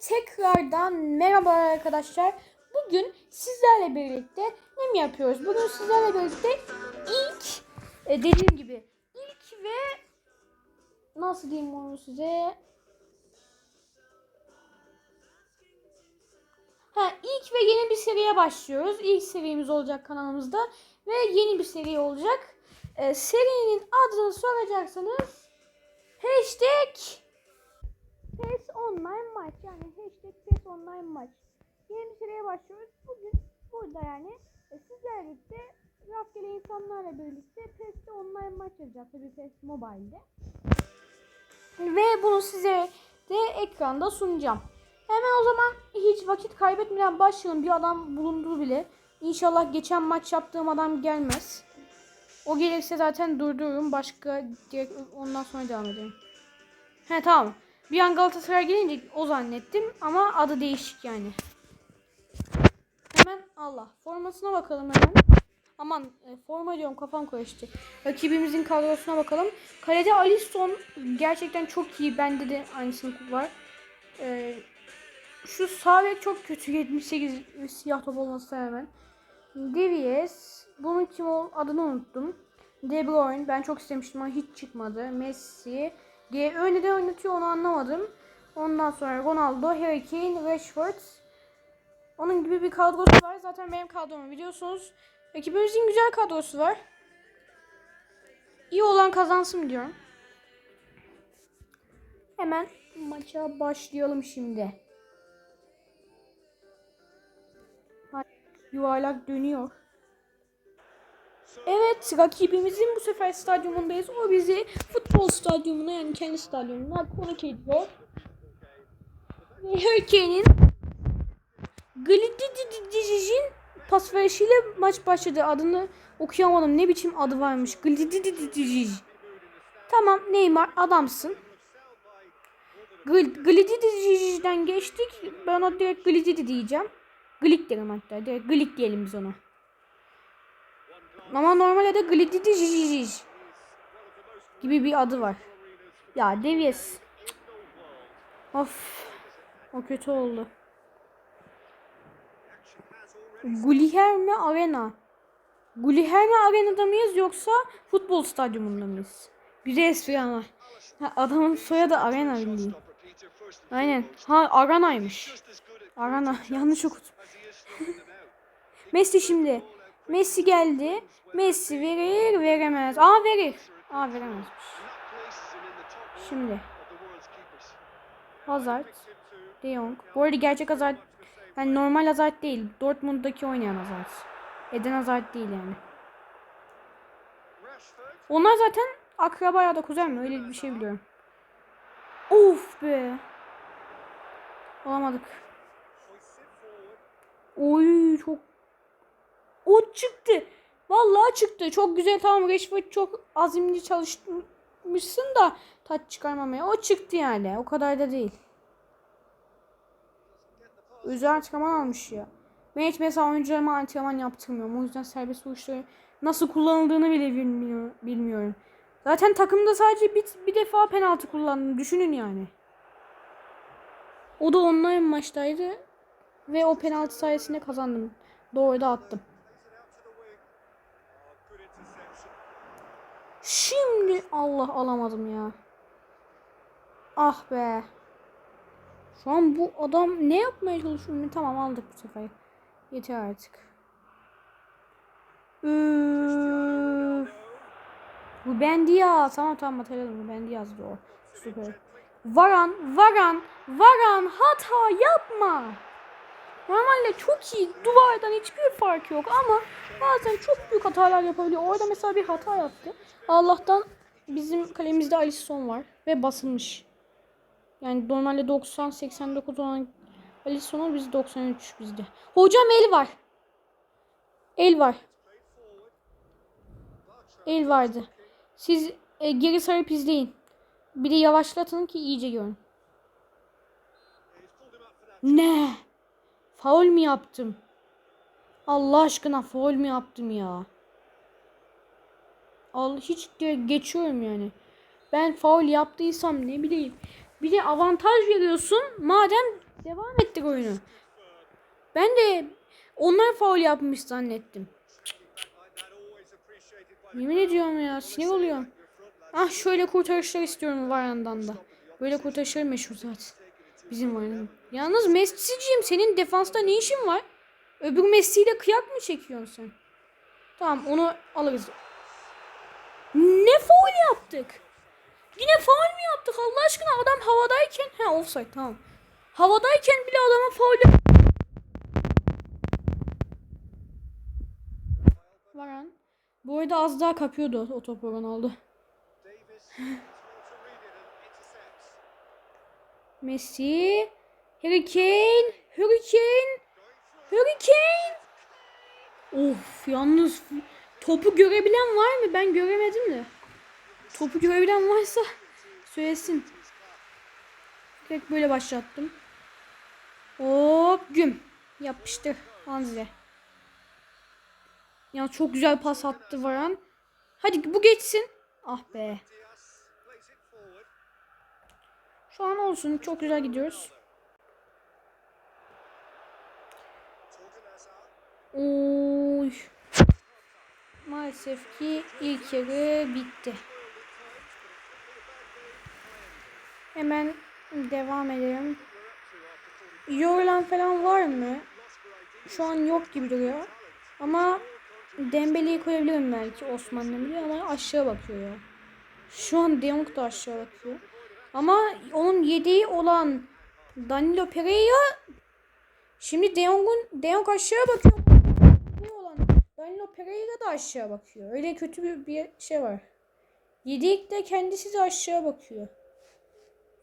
tekrardan merhaba arkadaşlar. Bugün sizlerle birlikte ne mi yapıyoruz? Bugün sizlerle birlikte ilk e, dediğim gibi ilk ve nasıl diyeyim onu size? Ha ilk ve yeni bir seriye başlıyoruz. İlk serimiz olacak kanalımızda ve yeni bir seri olacak. E, serinin adını soracaksanız hashtag Online Maç yani hashtag PES Online Maç. Yeni bir başlıyoruz. Bugün burada yani e, sizlerle birlikte rastgele insanlarla birlikte PES'te online maç yapacağız. Tabii PES Mobile'de. Ve bunu size de ekranda sunacağım. Hemen o zaman hiç vakit kaybetmeden başlayalım. Bir adam bulundu bile. İnşallah geçen maç yaptığım adam gelmez. O gelirse zaten durdururum. Başka direkt ondan sonra devam edelim. He tamam. Bir an Galatasaray gelince o zannettim ama adı değişik yani. Hemen Allah. Formasına bakalım hemen. Aman e, forma diyorum kafam karıştı. Rakibimizin kadrosuna bakalım. Kalede Alisson gerçekten çok iyi. Bende de aynısını var. E, şu sağ bek çok kötü. 78 siyah top olması hemen. Davies. Bunun kim ol adını unuttum. De Bruyne. Ben çok istemiştim ama hiç çıkmadı. Messi. G öyle oynatıyor onu anlamadım. Ondan sonra Ronaldo, Harry Kane, Rashford. Onun gibi bir kadrosu var. Zaten benim kadromu biliyorsunuz. Ekibimizin güzel kadrosu var. İyi olan kazansın diyorum. Hemen maça başlayalım şimdi. Yuvarlak dönüyor. Evet rakibimizin bu sefer stadyumundayız. O bizi futbol stadyumuna yani kendi stadyumuna konuk ediyor. Ve Hurricane'in Glididididijin Ama normalde de Glididijij gibi bir adı var. Ya Devies. Of. O kötü oldu. Guliherme Arena. Guliherme Arena'da mıyız yoksa futbol stadyumunda mıyız? Bir espri ama. Ha, adamın soyadı Arena bildiğin. Aynen. Ha Arana'ymış. Arana. Yanlış okudum. Messi şimdi. Messi geldi. Messi verir veremez. Aa verir. Aa veremez. Şimdi. Hazard. De Jong. Bu arada gerçek Hazard yani normal Hazard değil. Dortmund'daki oynayan Hazard. Eden Hazard değil yani. Onlar zaten akraba ya da kuzen mi? Öyle bir şey biliyorum. Of be. Olamadık. Oy çok o çıktı. Vallahi çıktı. Çok güzel tamam Rashford çok azimli çalışmışsın da taç çıkarmamaya. O çıktı yani. O kadar da değil. Özel antrenman almış ya. Ben hiç mesela oyuncularıma antrenman yaptırmıyorum. O yüzden serbest vuruşları nasıl kullanıldığını bile bilmiyor, bilmiyorum. Zaten takımda sadece bir, bir defa penaltı kullandım. Düşünün yani. O da online maçtaydı. Ve o penaltı sayesinde kazandım. Doğru da attım. Şimdi Allah alamadım ya. Ah be. Şu an bu adam ne yapmaya çalışıyor? Tamam aldık bu sefer. Yeter artık. Üf. Bu Ben Diaz. Tamam tamam hatırladım. Bu Ben Diaz'dı o. Süper. Varan, Varan, Varan hata yapma. Normalde çok iyi. Duvardan hiçbir fark yok ama bazen çok büyük hatalar yapabiliyor. Orada mesela bir hata yaptı. Allah'tan bizim kalemizde Alisson var ve basılmış. Yani normalde 90 89 olan Alisson'a biz 93 bizde. Hocam el var. El var. El vardı. Siz e, geri sarıp izleyin. Bir de yavaşlatın ki iyice görün. Ne? Faul mi yaptım? Allah aşkına faul mi yaptım ya? Al hiç geçiyorum yani. Ben faul yaptıysam ne bileyim. Bir de avantaj veriyorsun. Madem Devam ettik oyunu. Ben de onlar faul yapmış zannettim. Yemin ediyorum ya sinir oluyorum. Ah şöyle kurtarışlar istiyorum Varan'dan da. Böyle kurtarışlar meşhur zaten. Bizim Varan'ın. Yalnız Messi'ciğim senin defansta ne işin var? Öbür Messi'yle kıyak mı çekiyorsun sen? Tamam onu alırız. Ne faul yaptık? Yine faul mü yaptık Allah aşkına adam havadayken ha offside tamam. Havadayken bile adama faul Varan. Bu arada az daha kapıyordu o topu Ronaldo. Messi. Harry Kane. Harry Kane. Harry Kane. Of yalnız topu görebilen var mı? Ben göremedim de. Topu görebilen varsa söylesin. Direkt böyle başlattım. Hop güm. Yapıştır Hanze. Ya çok güzel pas attı Varan. Hadi bu geçsin. Ah be. Şu an olsun. Çok güzel gidiyoruz. Oy. Maalesef ki ilk yarı bitti. Hemen devam edelim. Yorulan falan var mı? Şu an yok gibi duruyor. Ama Dembele'yi koyabilirim belki Osman Dembele ama aşağı bakıyor ya. Şu an De Jong da aşağı bakıyor. Ama onun yediği olan Danilo Pereira şimdi De Jong'un De Jong aşağı bakıyor. Ne olan Danilo Pereira da aşağı bakıyor. Öyle kötü bir, bir şey var. Yedik de kendisi de aşağı bakıyor.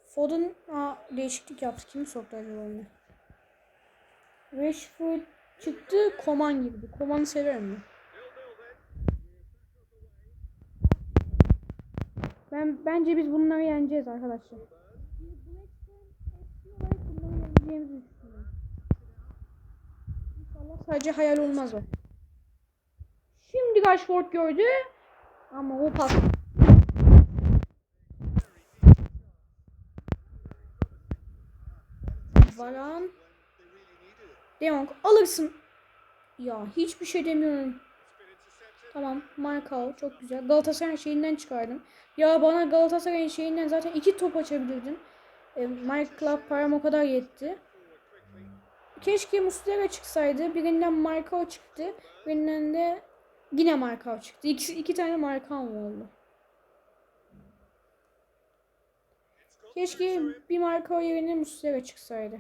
Foden aa, değişiklik yaptı. Kimi soktu acaba onu? Rashford çıktı. Koman girdi. Koman'ı severim ben. Ben bence biz bunları yeneceğiz arkadaşlar. İnşallah sadece hayal olmaz o. Şimdi Rashford gördü. Ama o pas. Varan. De Jong alırsın. Ya hiçbir şey demiyorum. Tamam Markao çok güzel. Galatasaray şeyinden çıkardım. Ya bana Galatasaray'ın şeyinden zaten iki top açabilirdin. E, My Club param o kadar yetti. Keşke Muslera çıksaydı. Birinden Markao çıktı. Birinden de yine Markao çıktı. İki, iki tane Markao oldu. Keşke bir Markao yerine Muslera çıksaydı.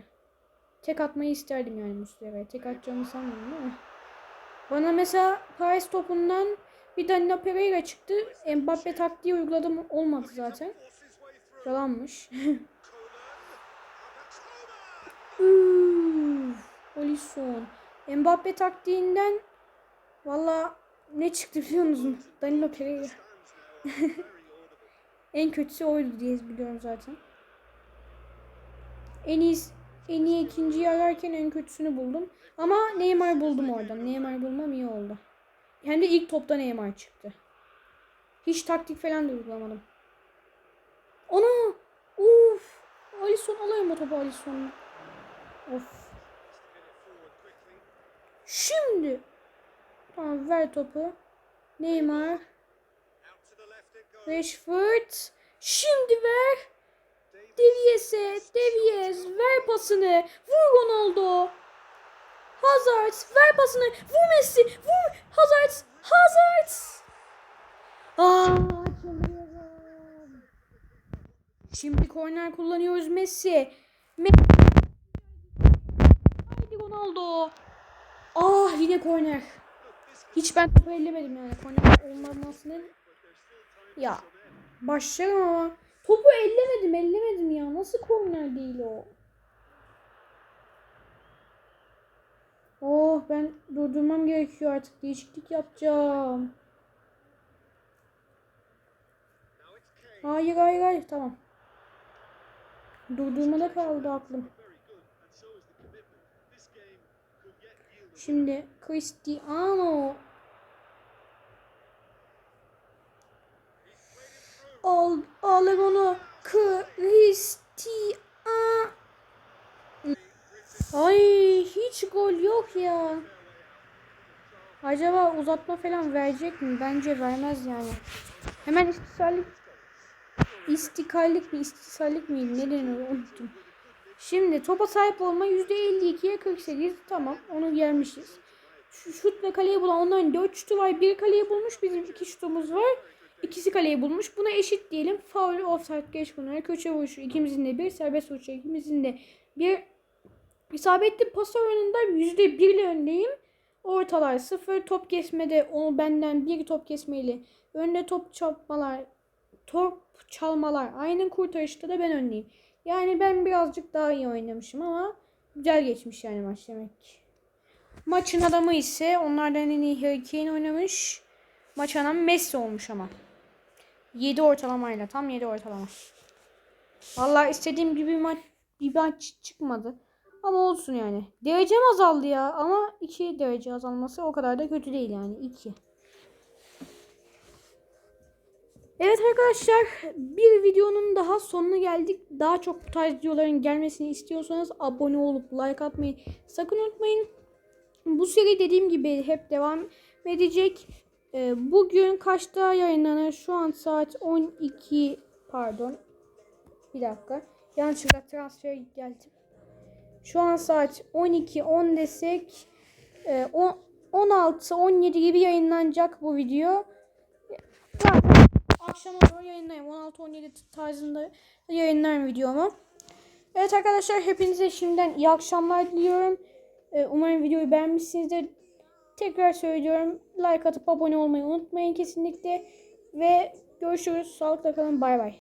Tek atmayı isterdim yani Muslera'ya. Tek atacağını sanmıyorum mi? Bana mesela Paris topundan bir Danilo Pereira çıktı. Mbappe taktiği uyguladım olmadı zaten. Yalanmış. Üf, Alisson. Mbappe taktiğinden valla ne çıktı biliyor musun? Danilo Pereira. en kötüsü oydu diye biliyorum zaten. En iyi en iyi ikinciyi ararken en kötüsünü buldum. Ama Neymar buldum oradan. Neymar bulmam iyi oldu. Hem de ilk topta Neymar çıktı. Hiç taktik falan da uygulamadım. Ana! Uf! Alisson alayım o topu Alisson'u. Of. Şimdi. Tamam ver topu. Neymar. Rashford. Şimdi ver. Devies'e. Devies. Ver pasını. Vur Ronaldo. Hazard. Ver pasını. Vur Messi. Vur. Hazard. Hazard. Aa, çıldırıyorum. Şimdi korner kullanıyoruz Messi. Messi. Haydi Ronaldo. Ah yine korner. Hiç ben topu ellemedim yani. Korner olmamasının. Ya başlarım ama. Topu ellemedim ellemedim ya. Nasıl korner değil o? Oh ben durdurmam gerekiyor artık. Değişiklik yapacağım. Hayır hayır hayır tamam. Durdurmada kaldı aklım. Şimdi Cristiano Al, alır onu. Cristiano Ay hiç gol yok ya. Acaba uzatma falan verecek mi? Bence vermez yani. Hemen istikrarlık istikrarlık mı istikrarlık mıydı? Ne denir unuttum. Şimdi topa sahip olma %52'ye 48. Tamam onu yermişiz. Şu şut ve kaleyi bulan onların 4 şutu var. Bir kaleyi bulmuş. Bizim 2 şutumuz var. İkisi kaleyi bulmuş. Buna eşit diyelim. Foul, offside, geç bunları. Köşe vuruşu ikimizin de bir. Serbest vuruşu ikimizin de bir. İsabetli pas oranında %1 ile öndeyim. Ortalar 0. Top kesmede onu benden bir top kesmeyle. Önde top çarpmalar. Top çalmalar. Aynı kurtarışta da ben öndeyim. Yani ben birazcık daha iyi oynamışım ama güzel geçmiş yani maç demek. Maçın adamı ise onlardan en iyi Harry Kane oynamış. Maç adamı Messi olmuş ama. 7 ortalamayla. Tam 7 ortalama. Vallahi istediğim gibi bir maç, bir maç çıkmadı. Ama olsun yani. Derecem azaldı ya. Ama 2 derece azalması o kadar da kötü değil yani. 2. Evet arkadaşlar bir videonun daha sonuna geldik. Daha çok bu tarz videoların gelmesini istiyorsanız abone olup like atmayı sakın unutmayın. Bu seri dediğim gibi hep devam edecek. Ee, bugün kaçta yayınlanır? Şu an saat 12 pardon. Bir dakika. Yanlışlıkla transfer geldim. Şu an saat 12 10 desek e, 16 17 gibi yayınlanacak bu video. Zaten akşama doğru yayınlayayım. 16-17 tarzında yayınlarım videomu. Evet arkadaşlar hepinize şimdiden iyi akşamlar diliyorum. Ee, Umarım videoyu beğenmişsinizdir. Tekrar söylüyorum. Like atıp abone olmayı unutmayın kesinlikle. Ve görüşürüz. Sağlıkla kalın. Bay bay.